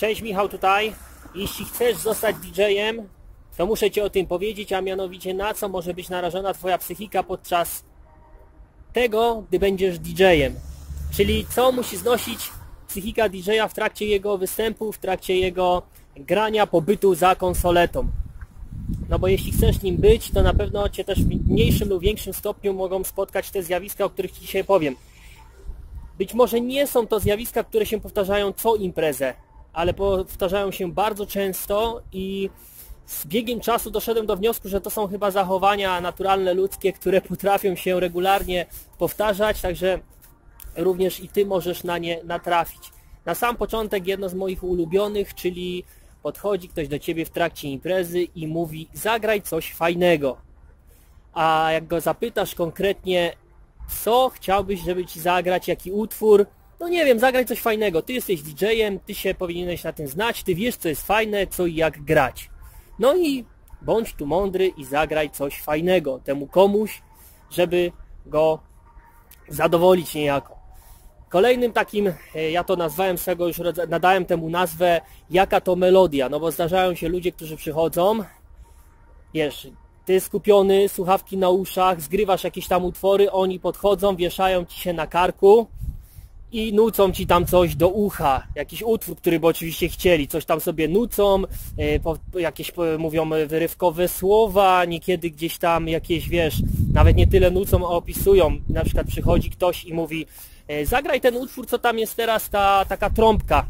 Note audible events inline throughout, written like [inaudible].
Cześć Michał tutaj. Jeśli chcesz zostać DJ-em, to muszę Ci o tym powiedzieć, a mianowicie na co może być narażona Twoja psychika podczas tego, gdy będziesz DJ-em. Czyli co musi znosić psychika DJ-a w trakcie jego występu, w trakcie jego grania, pobytu za konsoletą. No bo jeśli chcesz nim być, to na pewno Cię też w mniejszym lub większym stopniu mogą spotkać te zjawiska, o których Ci dzisiaj powiem. Być może nie są to zjawiska, które się powtarzają co imprezę, ale powtarzają się bardzo często i z biegiem czasu doszedłem do wniosku, że to są chyba zachowania naturalne ludzkie, które [laughs] potrafią się regularnie powtarzać, także również i Ty możesz na nie natrafić. Na sam początek jedno z moich ulubionych, czyli podchodzi ktoś do Ciebie w trakcie imprezy i mówi zagraj coś fajnego. A jak go zapytasz konkretnie, co chciałbyś, żeby Ci zagrać, jaki utwór, no nie wiem, zagraj coś fajnego. Ty jesteś DJ-em, Ty się powinieneś na tym znać, Ty wiesz, co jest fajne, co i jak grać. No i bądź tu mądry i zagraj coś fajnego temu komuś, żeby go zadowolić niejako. Kolejnym takim, e, ja to nazwałem swego już, nadałem temu nazwę, jaka to melodia, no bo zdarzają się ludzie, którzy przychodzą, wiesz, ty skupiony, słuchawki na uszach, zgrywasz jakieś tam utwory, oni podchodzą, wieszają ci się na karku i nucą ci tam coś do ucha, jakiś utwór, który by oczywiście chcieli, coś tam sobie nucą, e, jakieś mówią wyrywkowe słowa, niekiedy gdzieś tam jakieś, wiesz, nawet nie tyle nucą, a opisują, na przykład przychodzi ktoś i mówi E, zagraj ten utwór, co tam jest teraz, ta taka trąbka,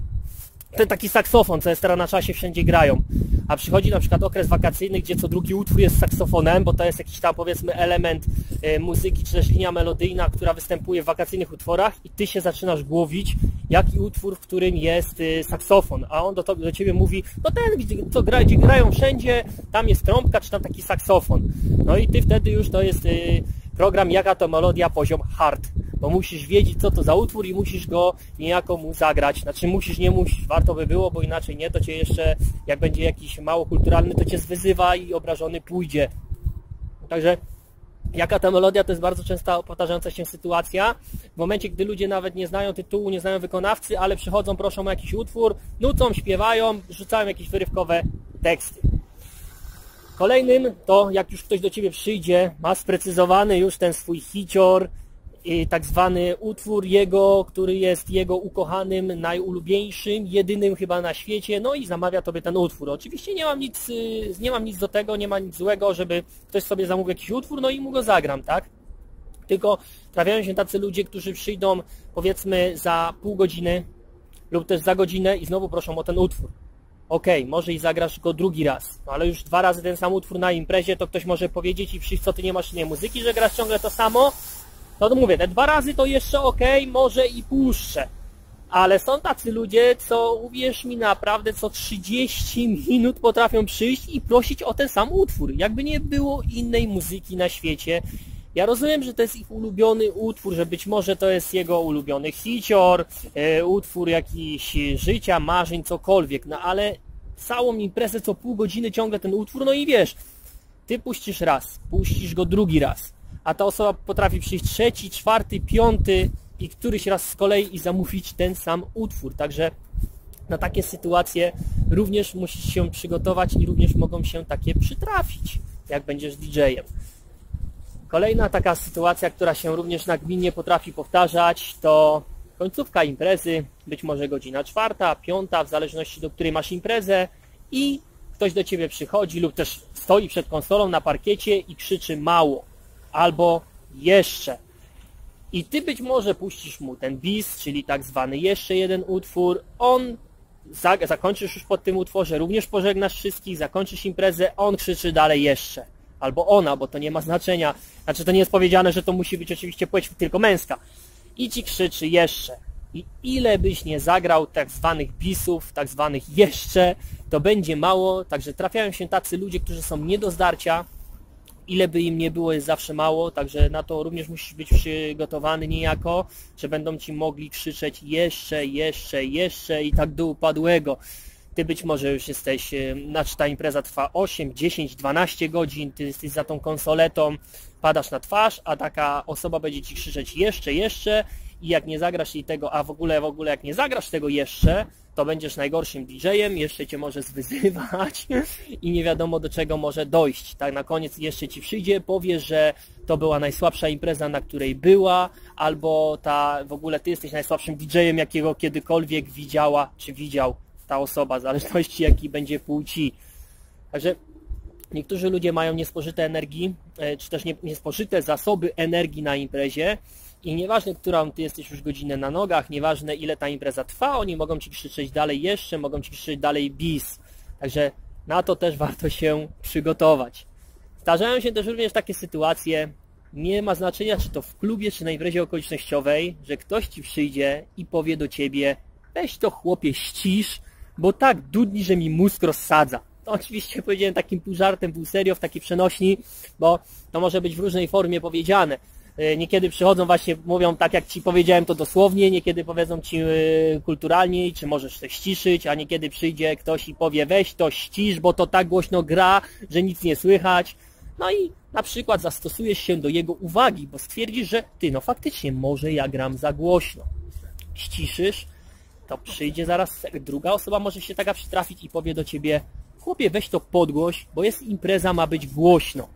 ten taki saksofon, co jest teraz na czasie, wszędzie grają. A przychodzi na przykład okres wakacyjny, gdzie co drugi utwór jest saksofonem, bo to jest jakiś tam powiedzmy element e, muzyki, czy też linia melodyjna, która występuje w wakacyjnych utworach i ty się zaczynasz głowić, jaki utwór, w którym jest e, saksofon. A on do, to, do ciebie mówi, no ten, co gra, gdzie grają wszędzie, tam jest trąbka, czy tam taki saksofon. No i ty wtedy już to jest program, jaka to melodia, poziom hard bo musisz wiedzieć, co to za utwór i musisz go niejako mu zagrać. Znaczy musisz, nie musisz, warto by było, bo inaczej nie, to cię jeszcze, jak będzie jakiś mało kulturalny, to cię zwyzywa i obrażony pójdzie. Także Jaka ta melodia to jest bardzo często powtarzająca się sytuacja. W momencie, gdy ludzie nawet nie znają tytułu, nie znają wykonawcy, ale przychodzą, proszą o jakiś utwór, nucą, śpiewają, rzucają jakieś wyrywkowe teksty. Kolejnym to, jak już ktoś do Ciebie przyjdzie, ma sprecyzowany już ten swój hicior, tak zwany utwór jego, który jest jego ukochanym, najulubieńszym, jedynym chyba na świecie, no i zamawia tobie ten utwór. Oczywiście nie mam nic, y, nie mam nic do tego, nie ma nic złego, żeby ktoś sobie zamówił jakiś utwór, no i mu go zagram, tak? Tylko trafiają się tacy ludzie, którzy przyjdą powiedzmy za pół godziny lub też za godzinę i znowu proszą o ten utwór. Okej, okay, może i zagrasz go drugi raz, no ale już dwa razy ten sam utwór na imprezie, to ktoś może powiedzieć i przyjść, co ty nie masz nie muzyki, że grasz ciągle to samo, no to mówię, te dwa razy to jeszcze ok, może i puszczę. Ale są tacy ludzie, co uwierz mi naprawdę, co 30 minut potrafią przyjść i prosić o ten sam utwór. Jakby nie było innej muzyki na świecie. Ja rozumiem, że to jest ich ulubiony utwór, że być może to jest jego ulubiony hicior, e, utwór jakiś życia, marzeń, cokolwiek, no ale całą imprezę co pół godziny ciągle ten utwór, no i wiesz, ty puścisz raz, puścisz go drugi raz, a ta osoba potrafi przyjść trzeci, czwarty, piąty i któryś raz z kolei i zamówić ten sam utwór. Także na takie sytuacje również musisz się przygotować i również mogą się takie przytrafić, jak będziesz DJ-em. Kolejna taka sytuacja, która się również nagminnie potrafi powtarzać, to końcówka imprezy, być może godzina czwarta, piąta, w zależności do której masz imprezę i ktoś do Ciebie przychodzi lub też stoi przed konsolą na parkiecie i krzyczy mało albo jeszcze. I ty być może puścisz mu ten bis, czyli tak zwany jeszcze jeden utwór. On zakończysz już pod tym utworze, również pożegnasz wszystkich, zakończysz imprezę, on krzyczy dalej jeszcze. Albo ona, bo to nie ma znaczenia. Znaczy to nie jest powiedziane, że to musi być oczywiście płeć tylko męska. I ci krzyczy jeszcze. I ile byś nie zagrał tak zwanych bisów, tak zwanych jeszcze, to będzie mało. Także trafiają się tacy ludzie, którzy są nie do zdarcia, ile by im nie było, jest zawsze mało, także na to również musisz być przygotowany niejako, że będą ci mogli krzyczeć jeszcze, jeszcze, jeszcze i tak do upadłego. Ty być może już jesteś, znaczy ta impreza trwa 8, 10, 12 godzin, ty jesteś za tą konsoletą, padasz na twarz, a taka osoba będzie ci krzyczeć jeszcze, jeszcze i jak nie zagrasz jej tego, a w ogóle, w ogóle jak nie zagrasz tego jeszcze, to to będziesz najgorszym DJ-em, jeszcze cię może zwyzywać [laughs] i nie wiadomo do czego może dojść. Tak na koniec jeszcze ci przyjdzie, powie, że to była najsłabsza impreza, na której była, albo ta w ogóle ty jesteś najsłabszym DJ-em, jakiego kiedykolwiek widziała, czy widział ta osoba, w zależności jaki będzie płci. Także niektórzy ludzie mają niespożyte energii, e, czy też niespożyte zasoby energii na imprezie i nieważne, którą ty jesteś już godzinę na nogach, nieważne ile ta impreza trwa, oni mogą ci krzyczeć dalej jeszcze, mogą ci krzyczeć dalej bis. Także na to też warto się przygotować. Zdarzają się też również takie sytuacje, nie ma znaczenia czy to w klubie, czy na imprezie okolicznościowej, że ktoś ci przyjdzie i powie do ciebie weź to chłopie ścisz, bo tak dudni, że mi mózg rozsadza. To oczywiście [laughs] powiedziałem takim pół żartem, pół serio, w takiej przenośni, bo to może być w różnej formie powiedziane. E, niekiedy przychodzą właśnie, mówią tak jak Ci powiedziałem to dosłownie, niekiedy powiedzą Ci e, kulturalniej, czy możesz to ściszyć, a niekiedy przyjdzie ktoś i powie weź to ścisz, bo to tak głośno gra, że nic nie słychać. No i na przykład zastosujesz się do jego uwagi, bo stwierdzisz, że Ty, no faktycznie, może ja gram za głośno. Ściszysz, to przyjdzie zaraz druga osoba, może się taka przytrafić i powie do Ciebie chłopie, weź to podgłoś, bo jest impreza, ma być głośno.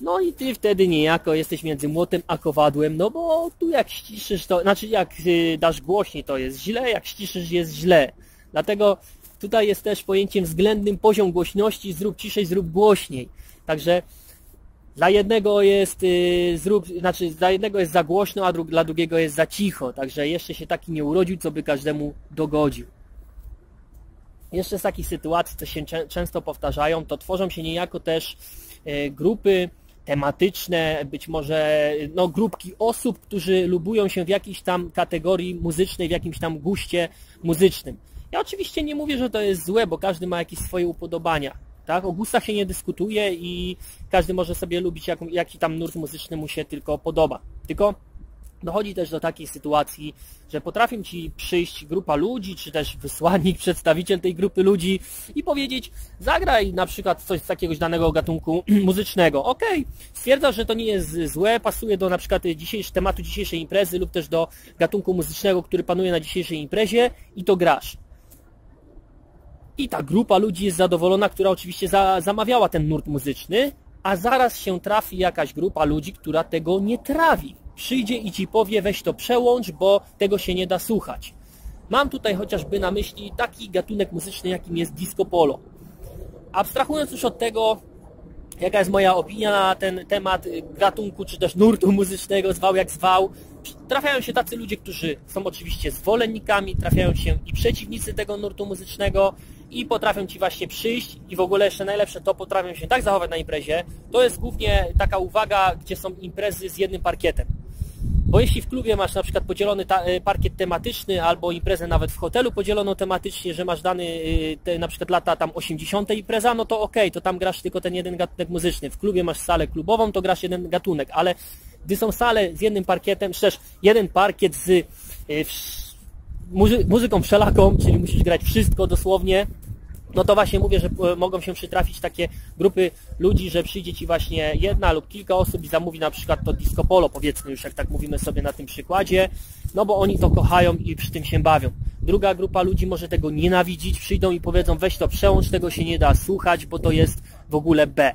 No i ty wtedy niejako jesteś między młotem a kowadłem, no bo tu jak ściszysz to, znaczy jak y, dasz głośniej to jest źle, jak ściszysz jest źle. Dlatego tutaj jest też pojęciem względnym poziom głośności, zrób ciszej, zrób głośniej. Także dla jednego jest yy, zrób, znaczy dla jednego jest za głośno, a dru dla drugiego jest za cicho. Także jeszcze się taki nie urodził, co by każdemu dogodził. Jeszcze z takich sytuacji, co się często powtarzają, to tworzą się niejako też yy, grupy tematyczne, być może no, grupki osób, którzy lubują się w jakiejś tam kategorii muzycznej, w jakimś tam guście muzycznym. Ja oczywiście nie mówię, że to jest złe, bo każdy ma jakieś swoje upodobania. Tak? O gustach się nie dyskutuje i każdy może sobie lubić jak, jaki tam nurt muzyczny mu się tylko podoba. Tylko Dochodzi też do takiej sytuacji, że potrafią ci przyjść grupa ludzi, czy też wysłannik, [laughs] przedstawiciel tej grupy ludzi i powiedzieć, zagraj na przykład coś z jakiegoś danego gatunku [clears throat] muzycznego. Ok, stwierdzasz, że to nie jest złe, pasuje do na przykład dzisiejszego tematu dzisiejszej imprezy lub też do gatunku muzycznego, który panuje na dzisiejszej imprezie i to grasz. I ta grupa ludzi jest zadowolona, która oczywiście za, zamawiała ten nurt muzyczny, a zaraz się trafi jakaś grupa ludzi, która tego nie trawi przyjdzie i ci powie weź to przełącz, bo tego się nie da słuchać. Mam tutaj chociażby na myśli taki gatunek muzyczny, jakim jest disco polo. Abstrahując już od tego, jaka jest moja opinia na ten temat gatunku, czy też nurtu muzycznego, zwał jak zwał, trafiają się tacy ludzie, którzy są oczywiście zwolennikami, trafiają się i przeciwnicy tego nurtu muzycznego i potrafią Ci właśnie przyjść i w ogóle jeszcze najlepsze to potrafią się tak zachować na imprezie. To jest głównie taka uwaga, gdzie są imprezy z jednym parkietem. Bo jeśli w klubie masz na przykład podzielony e, parkiet tematyczny albo imprezę nawet w hotelu podzieloną tematycznie, że masz dany e, te, na przykład lata tam 80 impreza, no to ok, to tam grasz tylko ten jeden gatunek muzyczny. W klubie masz salę klubową, to grasz jeden gatunek, ale gdy są sale z jednym parkietem, czy jeden parkiet z e, muzy muzyką wszelaką, czyli musisz grać wszystko dosłownie, no to właśnie mówię, że e, mogą się przytrafić takie grupy ludzi, że przyjdzie Ci właśnie jedna lub kilka osób i zamówi na przykład to disco polo, powiedzmy już jak tak mówimy sobie na tym przykładzie, no bo oni to kochają i przy tym się bawią. Druga grupa ludzi może tego nienawidzić, przyjdą i powiedzą weź to przełącz, tego się nie da słuchać, bo to jest w ogóle B.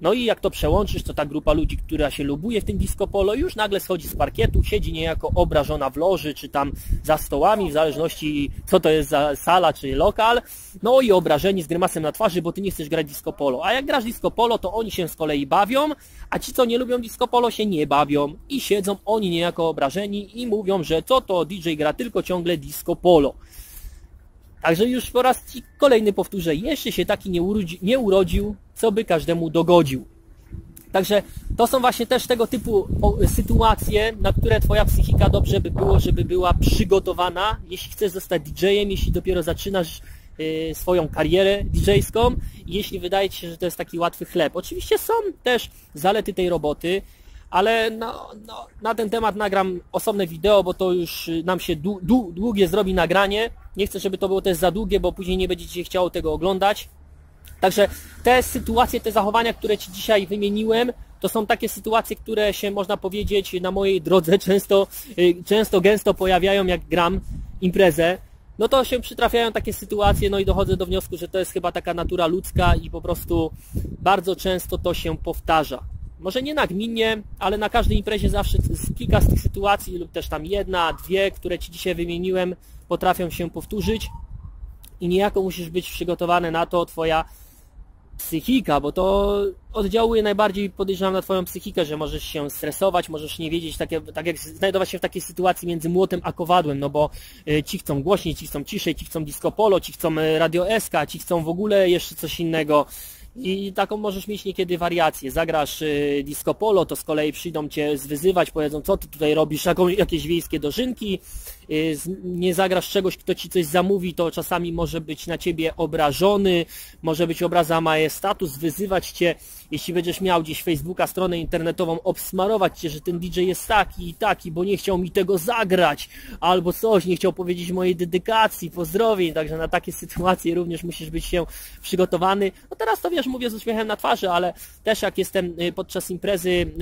No i jak to przełączysz, to ta grupa ludzi, która się lubuje w tym disco polo, już nagle schodzi z parkietu, siedzi niejako obrażona w loży, czy tam za stołami, w zależności co to jest za sala, czy lokal. No i obrażeni z grymasem na twarzy, bo ty nie chcesz grać disco polo. A jak grasz disco polo, to oni się z kolei bawią, a ci, co nie lubią disco polo, się nie bawią i siedzą oni niejako obrażeni i mówią, że co to DJ gra tylko ciągle disco polo. Także już po raz ci kolejny powtórzę, jeszcze się taki nie, urodzi, nie urodził, co by każdemu dogodził. Także to są właśnie też tego typu sytuacje, na które Twoja psychika dobrze by było, żeby była przygotowana, jeśli chcesz zostać DJ-em, jeśli dopiero zaczynasz y, swoją karierę DJ-ską, jeśli wydaje Ci się, że to jest taki łatwy chleb. Oczywiście są też zalety tej roboty, ale no, no, na ten temat nagram osobne wideo, bo to już nam się długie zrobi nagranie. Nie chcę, żeby to było też za długie, bo później nie będziecie chciało tego oglądać. Także te sytuacje, te zachowania, które Ci dzisiaj wymieniłem, to są takie sytuacje, które się można powiedzieć na mojej drodze [laughs] często, y, często gęsto pojawiają jak gram imprezę. no to się przytrafiają takie sytuacje, no i dochodzę do wniosku, że to jest chyba taka natura ludzka i po prostu bardzo często to się powtarza. Może nie nagminnie, ale na każdej imprezie zawsze kilka z tych sytuacji lub też tam jedna, dwie, które Ci dzisiaj wymieniłem, potrafią się powtórzyć i niejako musisz być przygotowany na to, Twoja psychika, bo to oddziałuje najbardziej, podejrzewam, na Twoją psychikę, że możesz się stresować, możesz nie wiedzieć, tak jak, tak jak znajdować się w takiej sytuacji między młotem a kowadłem, no bo y, ci chcą głośniej, ci chcą ciszej, ci chcą disco polo, ci chcą y, radio SK, ci chcą w ogóle jeszcze coś innego. I taką możesz mieć niekiedy wariację. Zagrasz y, disco polo, to z kolei przyjdą cię zwyzywać, powiedzą, co ty tutaj robisz, jaką, jakieś wiejskie dożynki. Y, nie zagrasz czegoś, kto ci coś zamówi, to czasami może być na ciebie obrażony, może być obraza majestatu, zwyzywać cię, jeśli będziesz miał gdzieś Facebooka, stronę internetową, obsmarować cię, że ten DJ jest taki i taki, bo nie chciał mi tego zagrać, albo coś, nie chciał powiedzieć mojej dedykacji, pozdrowień, także na takie sytuacje również musisz być się przygotowany. No teraz to wiesz, mówię z uśmiechem na twarzy, ale też jak jestem y, podczas imprezy,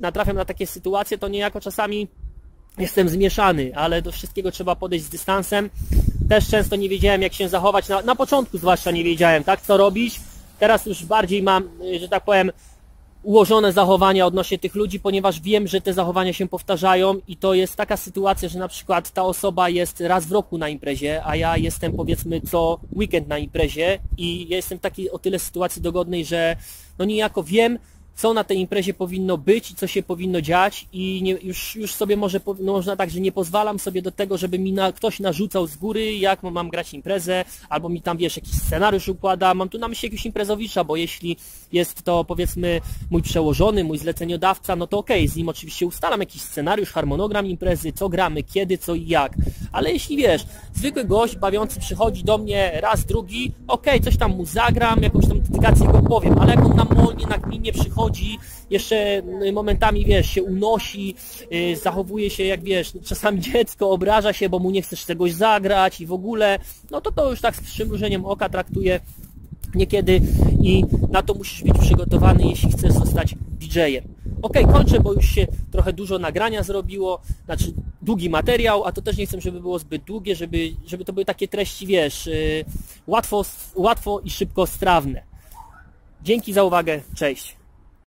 natrafiam na takie sytuacje, to niejako czasami jestem zmieszany, ale do wszystkiego trzeba podejść z dystansem. Też często nie wiedziałem, jak się zachować. Na, na początku zwłaszcza nie wiedziałem, tak, co robić. Teraz już bardziej mam, y, że tak powiem, ułożone zachowania odnośnie tych ludzi, ponieważ wiem, że te zachowania się powtarzają i to jest taka sytuacja, że na przykład ta osoba jest raz w roku na imprezie, a ja jestem powiedzmy co weekend na imprezie i jestem w takiej o tyle sytuacji dogodnej, że no niejako wiem, co na tej imprezie powinno być i co się powinno dziać i nie, już, już sobie może, no można tak, że nie pozwalam sobie do tego, żeby mi na, ktoś narzucał z góry, jak mam grać imprezę, albo mi tam, wiesz, jakiś scenariusz układa, mam tu na myśli jakiegoś imprezowicza, bo jeśli jest to, powiedzmy, mój przełożony, mój zleceniodawca, no to okej, okay, z nim oczywiście ustalam jakiś scenariusz, harmonogram imprezy, co gramy, kiedy, co i jak, ale jeśli, wiesz, zwykły gość bawiący przychodzi do mnie raz, drugi, okej, okay, coś tam mu zagram, jakąś tam dedykację go powiem, ale jak on na molnie, na gminie przychodzi, chodzi, jeszcze momentami, wiesz, się unosi, y, zachowuje się jak, wiesz, czasami dziecko obraża się, bo mu nie chcesz czegoś zagrać i w ogóle, no to to już tak z przymrużeniem oka traktuje niekiedy i na to musisz być przygotowany, jeśli chcesz zostać DJ-em. Ok, kończę, bo już się trochę dużo nagrania zrobiło, znaczy długi materiał, a to też nie chcę, żeby było zbyt długie, żeby, żeby to były takie treści, wiesz, yy, łatwo, łatwo i szybko strawne. Dzięki za uwagę, cześć.